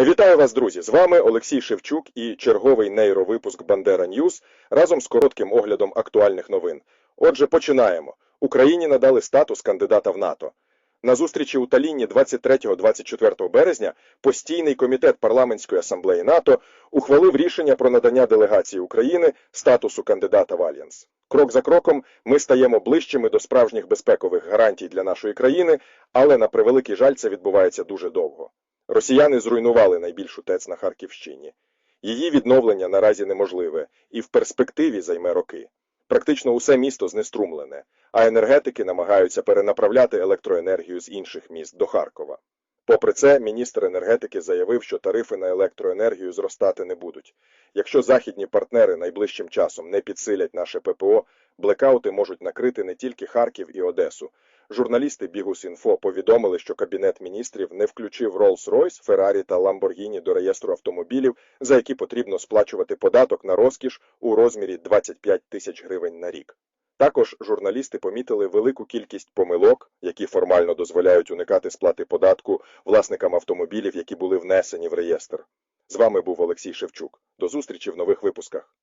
Вітаю вас, друзі! З вами Олексій Шевчук і черговий нейровипуск Бандера Ньюз разом з коротким оглядом актуальних новин. Отже, починаємо. Україні надали статус кандидата в НАТО. На зустрічі у Талінні 23-24 березня постійний комітет парламентської асамблеї НАТО ухвалив рішення про надання делегації України статусу кандидата в Альянс. Крок за кроком ми стаємо ближчими до справжніх безпекових гарантій для нашої країни, але на превеликий жаль це відбувається дуже довго. Росіяни зруйнували найбільшу ТЕЦ на Харківщині. Її відновлення наразі неможливе і в перспективі займе роки. Практично усе місто знеструмлене, а енергетики намагаються перенаправляти електроенергію з інших міст до Харкова. Попри це, міністр енергетики заявив, що тарифи на електроенергію зростати не будуть. Якщо західні партнери найближчим часом не підсилять наше ППО, блекаути можуть накрити не тільки Харків і Одесу. Журналісти Бігус.Інфо повідомили, що Кабінет міністрів не включив Rolls-Royce, Феррарі та Lamborghini до реєстру автомобілів, за які потрібно сплачувати податок на розкіш у розмірі 25 тисяч гривень на рік. Також журналісти помітили велику кількість помилок, які формально дозволяють уникати сплати податку власникам автомобілів, які були внесені в реєстр. З вами був Олексій Шевчук. До зустрічі в нових випусках.